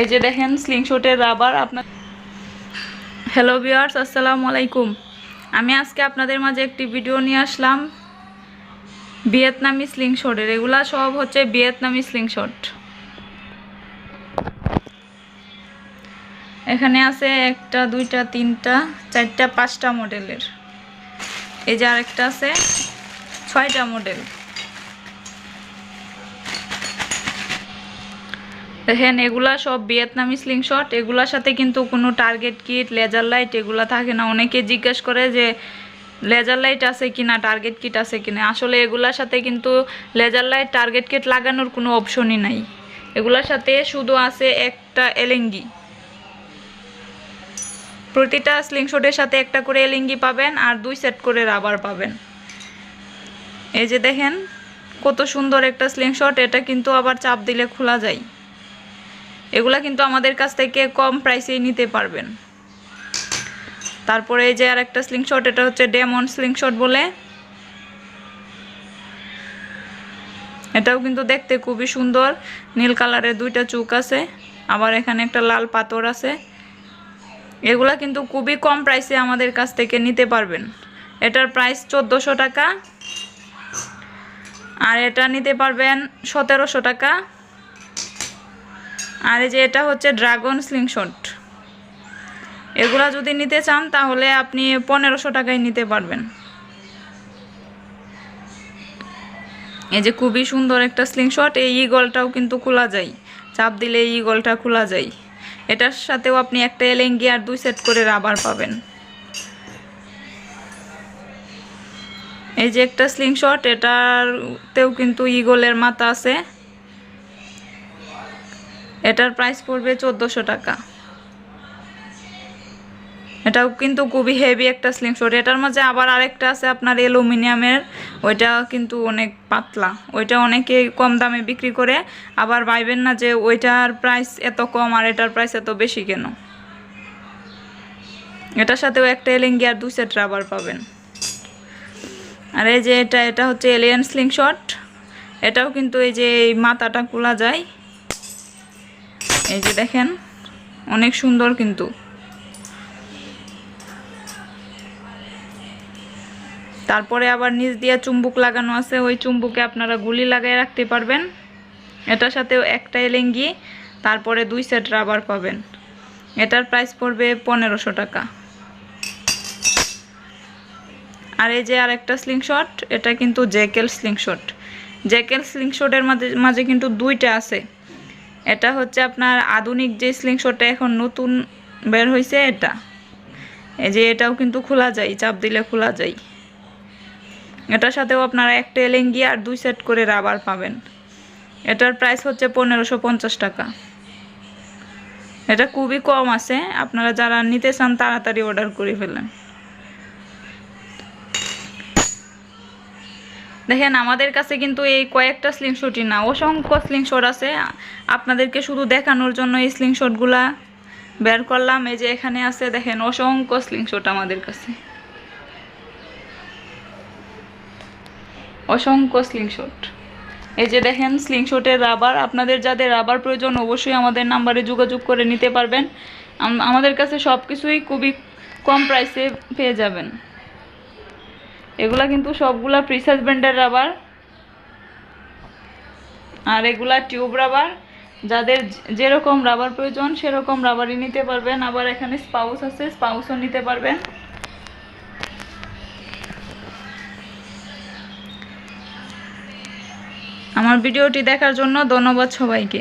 এই যে দেখেন স্লিংশটের রাবার আপনার হ্যালো ভিউয়ার্স আসসালামু আলাইকুম। আমি আজকে আপনাদের মাঝে একটি ভিডিও নিয়ে আসলাম। ভিয়েতনামি স্লিংশটের এগুলা সব হচ্ছে ভিয়েতনামি স্লিংশট এখানে আছে একটা, দুইটা, তিনটা, চারটা, পাঁচটা মডেলের। এই যে আরেকটা আছে, ছয়টা মডেল। দেখেন, এগুলা সব ভিয়েতনামি স্লিংশট এগুলার সাথে কিন্তু কোনো টার্গেট কিট লেজার লাইট এগুলা থাকে না। অনেকে জিজ্ঞেস করে যে লেজার লাইট আছে কিনা টার্গেট কিট আছে কিনা। আসলে এগুলার সাথে কিন্তু লেজার লাইট টার্গেট কিট লাগানোর কোনো অপশনই নাই। এগুলার সাথে শুধু আছে একটা এলেঙ্গি প্রতিটা স্লিংশটের সাথে একটা করে এলিঙ্গি পাবেন আর দুই সেট করে রাবার পাবেন। এই যে দেখেন, কত সুন্দর একটা স্লিংশট এটা কিন্তু আবার চাপ দিলে খোলা যায়। এগুলা কিন্তু আমাদের কাছ থেকে কম প্রাইসেই নিতে পারবেন। তারপরে এই যে আর একটা স্লিংশট এটা হচ্ছে ডেমন স্লিংশট বলে। এটাও কিন্তু দেখতে খুবই সুন্দর, নীল কালারের দুইটা চুক আছে, আবার এখানে একটা লাল পাথর আছে। এগুলা কিন্তু খুবই কম প্রাইসে আমাদের কাছ থেকে নিতে পারবেন। এটার প্রাইস চোদ্দোশো টাকা। আর এটা নিতে পারবেন সতেরোশো টাকা। আর এই যে এটা হচ্ছে ড্রাগন স্লিংশট। এগুলা যদি নিতে চান, তাহলে আপনি পনেরোশো টাকায় নিতে পারবেন। এই যে খুবই সুন্দর একটা স্লিংশট, এই ইগলটাও কিন্তু খোলা যায়। চাপ দিলে এই ইগলটা খোলা যায়। এটার সাথেও আপনি একটা এলেঙ্গি আর দুই সেট করে রাবার পাবেন। এই যে একটা স্লিংশট, এটারতেও কিন্তু ইগলের মাথা আছে। এটার প্রাইস পড়বে চোদ্দোশো টাকা। এটাও কিন্তু খুবই হেভি একটা স্লিংশট এটার মাঝে আবার আরেকটা আছে আপনার অ্যালুমিনিয়ামের ওইটা কিন্তু অনেক পাতলা। ওইটা অনেকে কম দামে বিক্রি করে। আবার ভাইবেন না যে ওইটার প্রাইস এত কম আর এটার প্রাইস এত বেশি কেন? এটার সাথেও একটা এলেঙ্গি আর দুই সেট রাবার পাবেন। আর এই যে এটা এটা হচ্ছে এলিয়ান স্লিংশট এটাও কিন্তু এই যে মাথাটা খোলা যায়। এই যে দেখেন, অনেক সুন্দর কিন্তু। তারপরে আবার নিচ দিয়ে চুম্বুক লাগানো আছে, ওই চুম্বুকে আপনারা গুলি লাগাই রাখতে পারবেন। এটার সাথেও একটা এলেঙ্গি, তারপরে দুই সেট রাবার পাবেন। এটার প্রাইস পড়বে পনেরোশো টাকা। আর এই যে আর একটা স্লিংশট এটা কিন্তু জ্যাকেল স্লিংশট জ্যাকেল স্লিংশটের মাঝে মাঝে কিন্তু দুইটা আছে। এটা হচ্ছে আপনার আধুনিক যে স্লিংশটটা এখন নতুন বের হয়েছে এটা। এই যে এটাও কিন্তু খোলা যায়, চাপ দিলে খোলা যায়। এটার সাথেও আপনারা একটা এলেঙ্গি আর দুই সেট করে রাবার পাবেন। এটার প্রাইস হচ্ছে পনেরোশো টাকা। এটা খুবই কম আছে, আপনারা যারা নিতে চান তাড়াতাড়ি অর্ডার করে ফেলেন। দেখেন, আমাদের কাছে কিন্তু এই কয়েকটা স্লিংশটই না, অসংখ্য স্লিংশট আছে। আপনাদেরকে শুধু দেখানোর জন্য এই স্লিংশটগুলা বের করলাম। এই যে এখানে আছে, দেখেন, অসংখ্য স্লিংশট আমাদের কাছে। অসংখ্য স্লিংশট এই যে দেখেন স্লিংশটের রাবার আপনাদের যাদের রাবার প্রয়োজন অবশ্যই আমাদের নাম্বারে যোগাযোগ করে নিতে পারবেন। আমাদের কাছে সব কিছুই খুবই কম প্রাইসে পেয়ে যাবেন। এগুলা কিন্তু সবগুলা প্রিসাইজ ব্র্যান্ডের রাবার আর এগুলা টিউব রাবার যাদের যেরকম রাবার প্রয়োজন, সেরকম রাবারই নিতে পারবেন। আবার এখানে স্পাউস আছে স্পাউসও নিতে পারবেন। আমার ভিডিওটি দেখার জন্য ধন্যবাদ সবাইকে।